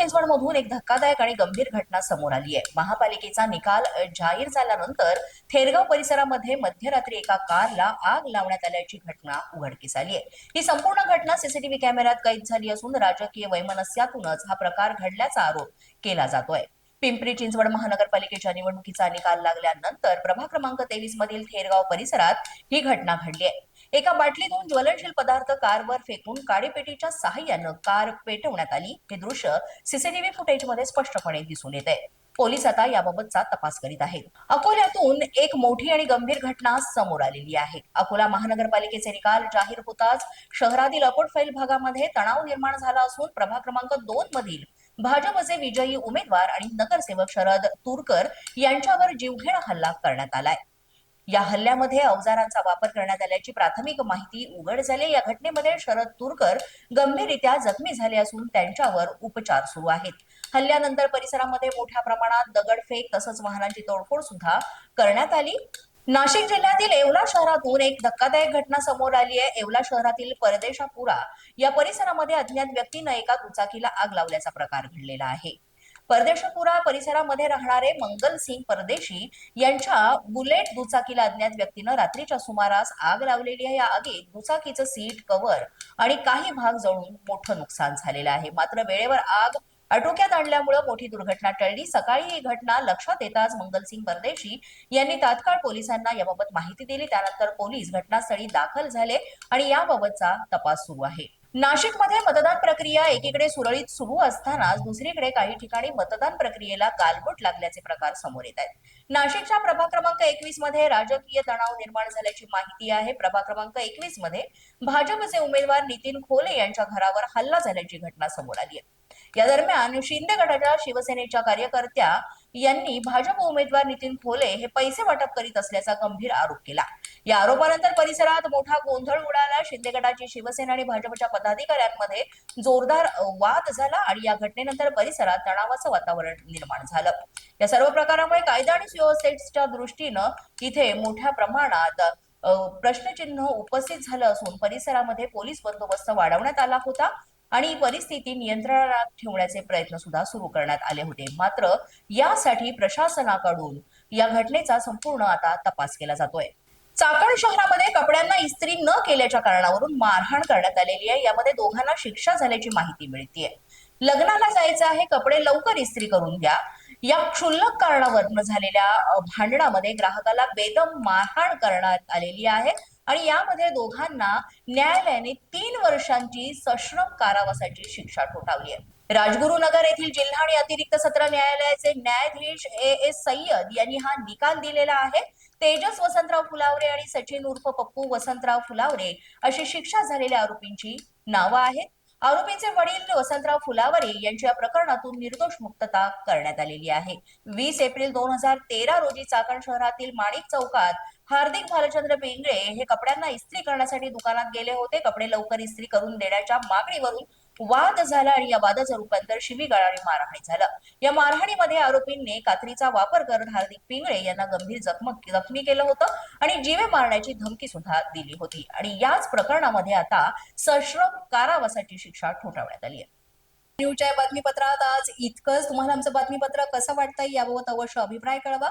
चिंचवडमधून चिंचवड मधून एक धक्कादायक आणि गंभीर घटना समोर आली आहे. महापालिकेचा निकाल जाहीर झाल्यानंतर थेरगाव परिसरामध्ये मध्यरात्री एका कारला आग लावण्यात आल्याची घटना उघडकीस आली आहे. ही संपूर्ण घटना सीसीटीव्ही कॅमेऱ्यात कैद झाली असून राजकीय वैमनस्यातूनच हा प्रकार घडल्याचा आरोप केला जातोय. पिंपरी चिंचवड महानगरपालिकेच्या निवडणुकीचा निकाल लागल्यानंतर प्रभाग क्रमांक तेवीस मधील थेरगाव परिसरात ही घटना घडली आहे. एका बाटलीतून ज्वलनशील पदार्थ कारवर फेकून काडीपेटीच्या सहाय्यानं कार पेटवण्यात आली. हे दृश्य सीसीटीव्ही फुटेजमध्ये स्पष्टपणे दिसून येत आहे पोलीस आता याबाबतचा तपास करीत आहेत. अकोल्यातून एक मोठी आणि गंभीर घटना समोर आलेली आहे. अकोला महानगरपालिकेचे निकाल जाहीर होताच शहरातील अकोटफैल भागामध्ये तणाव निर्माण झाला असून प्रभाग क्रमांक दोन मधील भाजपचे विजयी उमेदवार आणि नगरसेवक शरद तुरकर यांच्यावर जीवघेणा हल्ला करण्यात आलाय. या हल्ल्यामध्ये अवजारांचा वापर करण्यात आल्याची प्राथमिक माहिती उघड झाली. या घटनेमध्ये शरद तुरकर गंभीररित्या जखमी झाले असून त्यांच्यावर उपचार सुरू आहेत. हल्ल्यानंतर परिसरामध्ये मोठ्या प्रमाणात दगडफेक तसंच वाहनांची तोडफोड सुद्धा करण्यात आली. नाशिक जिल्ह्यातील येवला शहरातून एक धक्कादायक घटना समोर आली आहे. येवला शहरातील परदेशापुरा या परिसरामध्ये अज्ञात व्यक्तीनं एका दुचाकीला आग लावल्याचा प्रकार घडलेला आहे. परदेशपुरा परिसरामध्ये राहणारे मंगल सिंग परदेशी यांच्या बुलेट दुचाकीला अज्ञात व्यक्तीनं रात्रीच्या सुमारास आग लावलेली आहे. या आगीत दुचाकीचं सीट कव्हर आणि काही भाग जळून मोठं नुकसान झालेलं आहे. मात्र वेळेवर आग आटोक्यात आणल्यामुळे मोठी दुर्घटना टळली. सकाळी ही घटना लक्षात येताच मंगलसिंग परदेशी यांनी तात्काळ पोलिसांना याबाबत माहिती दिली. त्यानंतर पोलीस घटनास्थळी दाखल झाले आणि याबाबतचा तपास सुरू आहे. नाशिकमध्ये मतदान प्रक्रिया एकीकडे सुरळीत सुरू असतानाच दुसरीकडे काही ठिकाणी मतदान प्रक्रियेला गालबोट लागल्याचे प्रकार समोर येत आहेत. नाशिकच्या प्रभाग क्रमांक एकवीसमध्ये राजकीय तणाव निर्माण झाल्याची माहिती आहे. प्रभाग क्रमांक एकवीसमध्ये भाजपचे उमेदवार नितीन खोले यांच्या घरावर हल्ला झाल्याची घटना समोर आली आहे. या दरम्यान शिंदे गटाच्या शिवसेनेच्या कार्यकर्त्या यांनी भाजप उमेदवार नितीन खोले हे पैसे वाटप करीत असल्याचा गंभीर आरोप केला. या आरोपानंतर परिसरात मोठा गोंधळ उडाला. शिंदे गटाची शिवसेना आणि भाजपच्या पदाधिकाऱ्यांमध्ये जोरदार वाद झाला आणि या घटनेनंतर परिसरात तणावाचं वातावरण निर्माण झालं. या सर्व प्रकारामुळे कायदा आणि सुव्यवस्थेच्या दृष्टीनं इथे मोठ्या प्रमाणात प्रश्नचिन्ह उपस्थित झालं असून परिसरामध्ये पोलीस बंदोबस्त वाढवण्यात आला होता. आणि परिस्थिती नियंत्रणात ठेवण्याचे प्रयत्न सुद्धा सुरू करण्यात आले होते. मात्र यासाठी प्रशासनाकडून या घटनेचा संपूर्ण आता तपास केला जातोय. चाकण शहरामध्ये कपड्यांना इस्त्री न केल्याच्या कारणावरून मारहाण करण्यात आलेली आहे. यामध्ये दोघांना शिक्षा झाल्याची माहिती मिळतीये. लग्नाला जायचं आहे कपडे लवकर इस्त्री करून द्या या क्षुल्लक कारणावरनं झालेल्या भांडणामध्ये ग्राहकाला बेदम मारहाण करण्यात आलेली आहे. आणि यामध्ये दोघांना न्यायालयाने तीन वर्षांची सश्रम कारावासाची शिक्षा ठोठावली आहे. राजगुरुनगर येथील जिल्हा आणि अतिरिक्त सत्र न्यायालयाचे न्यायाधीश ए एस सय्यद यांनी हा निकाल दिलेला आहे. तेजस वसंतराव फुलावरे आणि सचिन उर्फ पप्पू वसंतराव फुलावरे अशी शिक्षा झालेल्या आरोपींची नावं आहेत. आरोपीचे वडील वसंतराव फुलावरे यांच्या प्रकरणातून निर्दोष मुक्तता करण्यात आलेली आहे. वीस एप्रिल दोन हजार तेरा रोजी चाकण शहरातील माणिक चौकात हार्दिक भालचंद्र पिंगळे हे कपड्यांना इस्त्री करण्यासाठी दुकानात गेले होते. कपडे लवकर इस्त्री करून देण्याच्या मागणीवरून वाद झाला आणि या वादाचं रूपांतर शिवीगाळ आणि मारहाणी झालं. या मारहाणीमध्ये आरोपींनी कात्रीचा वापर करत हार्दिक पिंगळे यांना गंभीर जखम जखमी केलं होतं आणि जीवे मारण्याची धमकी सुद्धा दिली होती. आणि याच प्रकरणामध्ये आता सश्रम कारावासाची शिक्षा ठोठावण्यात आली आहे. न्यूजच्या बातमीपत्रात आज इतकंच. तुम्हाला आमचं बातमीपत्र कसं वाटतंय याबाबत अवश्य अभिप्राय कळवा.